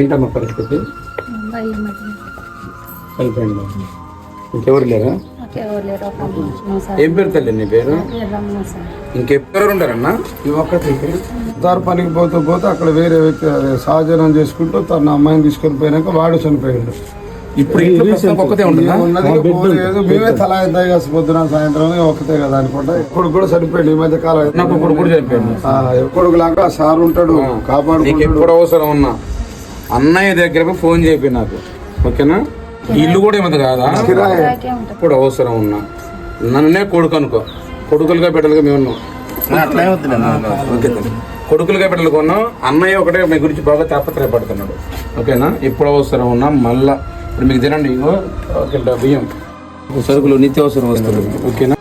ఏంటమ్మా పరిస్థితి? చనిపోయింది ఇంకెవరు లేరా? ఏం పేరు తల్లి నీ పేరు? ఇంకెవరు ఉంటారన్నా? ఈ ఒక్కటి దారి పనికి పోతూ పోతే అక్కడ వేరే వ్యక్తి అదే సహజనం చేసుకుంటూ తన అమ్మాయిని తీసుకొని పోయినాక వాడు చనిపోయాడు. ఇప్పుడు మేమే తలా ఎంత పొద్దున సాయంత్రం ఒక్కతే కదా అనుకుంటా. కొడుకు కూడా చనిపోయాడు. ఈ మధ్య కాలం ఇప్పుడు కూడా చనిపోయింది కొడుకు లాగా సార్ ఉంటాడు. ఎప్పుడు అవసరం ఉన్నా. అన్నయ్య దగ్గరకు ఫోన్ చేయి నాకు. ఓకేనా? ఇల్లు కూడా ఏమంత కాదా? ఎప్పుడు అవసరం ఉన్నా. నన్నే కొడుకు అనుకో. కొడుకులుగా బిడ్డలుగా మేము ఉన్నాం. కొడుకులుగా బిడ్డలు కొన్నాం అన్నయ్య ఒకటే మీ గురించి బాగా తాపత్రయపడుతున్నాడు. ఓకేనా? ఎప్పుడు అవసరం ఉన్నా మళ్ళా. ఇప్పుడు మీకు తినండి ఇగో కిలో బియ్యం. సరుకులు నిత్యావసరం వస్తువులు. ఓకేనా?